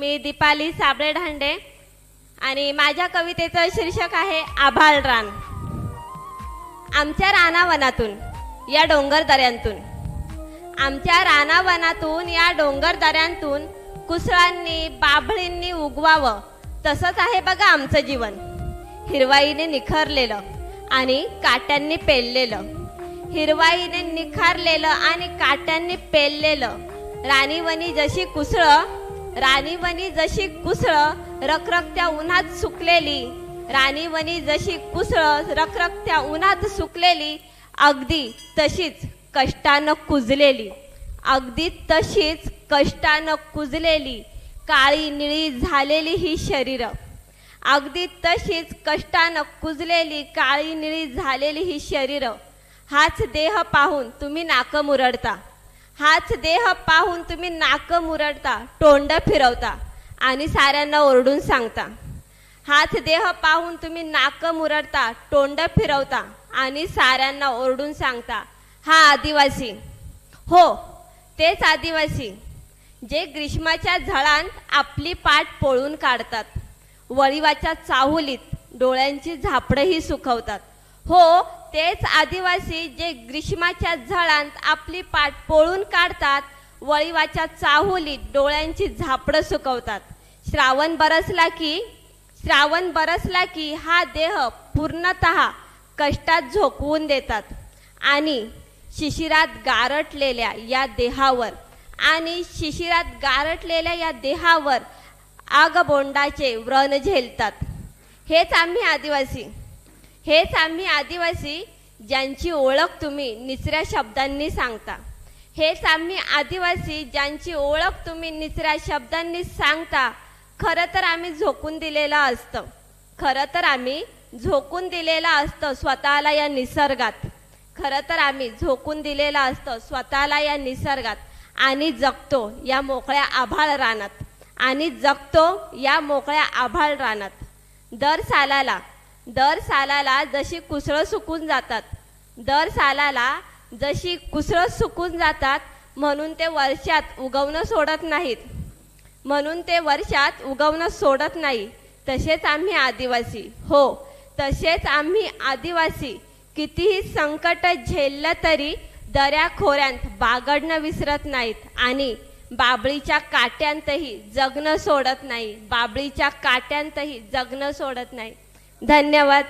मी दीपाली साबळे ढांडे आणि माझ्या कवितेचं शीर्षक आहे आभाळ रान. आमच्या रानावनातून या डोंगर दऱ्यांतून. आमच्या रानावनातून या डोंगर दऱ्यांतून कुसळांनी बाभळींनी उगवावं. तसंच आहे बघा आमचं जीवन. हिरवाईने निखरलेलं आणि काट्यांनी पेललेलं. हिरवाईने निखारलेलं आणि काट्यांनी पेललेलं. राणीवनी जशी कुसळं राणीवणी जशी कुसळं रखरखत्या उन्हात सुकलेली. राणीवणी जशी कुसळं रखरखत्या उन्हात सुकलेली. अगदी तशीच कष्टानं कुजलेली. अगदी तशीच कष्टानं कुजलेली. काळी निळी झालेली ही शरीरं. अगदी तशीच कष्टानं कुजलेली काळी निळी झालेली ही शरीरं. हाच देह पाहून तुम्ही नाकं मुरडता. हाच देह पाहून तुम्ही नाकं मुरडता तोंड फिरवता आणि साऱ्यांना ओरडून सांगता. हाच देह पाहून तुम्ही नाक मुरडता तोंड फिरवता आणि साऱ्यांना ओरडून सांगता हा आदिवासी. हो तेच आदिवासी जे ग्रीष्माच्या झळांत आपली पाठ पोळून काढतात. वळीवाच्या चाहुलीत डोळ्यांची झापडंही सुकवतात. हो तेच आदिवासी जे ग्रीष्माच्या झळांत आपली पाठ पोळून काढतात वळीवाच्या चाहुलीत डोळ्यांची झापडं सुकवतात. श्रावण बरसला की श्रावण बरसला की हा देह पूर्णत कष्टात झोकवून देतात. आणि शिशिरात गारटलेल्या या देहावर आणि शिशिरात गारटलेल्या या देहावर आगबोंडाचे व्रण झेलतात. हेच आम्ही आदिवासी. हेच आम्ही आदिवासी ज्यांची ओळख तुम्ही निचऱ्या शब्दांनी सांगता. हेच आम्ही आदिवासी ज्यांची ओळख तुम्ही निचऱ्या शब्दांनी सांगता खरं तर आम्ही झोकून दिलेलं असतं. खरं तर आम्ही झोकून दिलेलं असतं स्वतःला या निसर्गात. खरं तर आम्ही झोकून दिलेलं असतं स्वतःला या निसर्गात. आणि जगतो या मोकळ्या आभाळ रानात. आणि जगतो या मोकळ्या आभाळ रानात. दर सालाला दर सालाला जशी कुसळं सुकून जातात दर सालाला जशी कुसळं सुकून जातात म्हणून ते वर्षात उगवणं सोडत नाहीत. म्हणून ते वर्षात उगवणं सोडत नाही. तसेच आम्ही आदिवासी. हो तसेच आम्ही आदिवासी. कितीही संकट झेललं तरी दऱ्या खोऱ्यांत बागडणं विसरत नाहीत आणि बाबळीच्या काट्यांतही जगणं सोडत नाही. बाबळीच्या काट्यांतही जगणं सोडत नाही. धन्यवाद.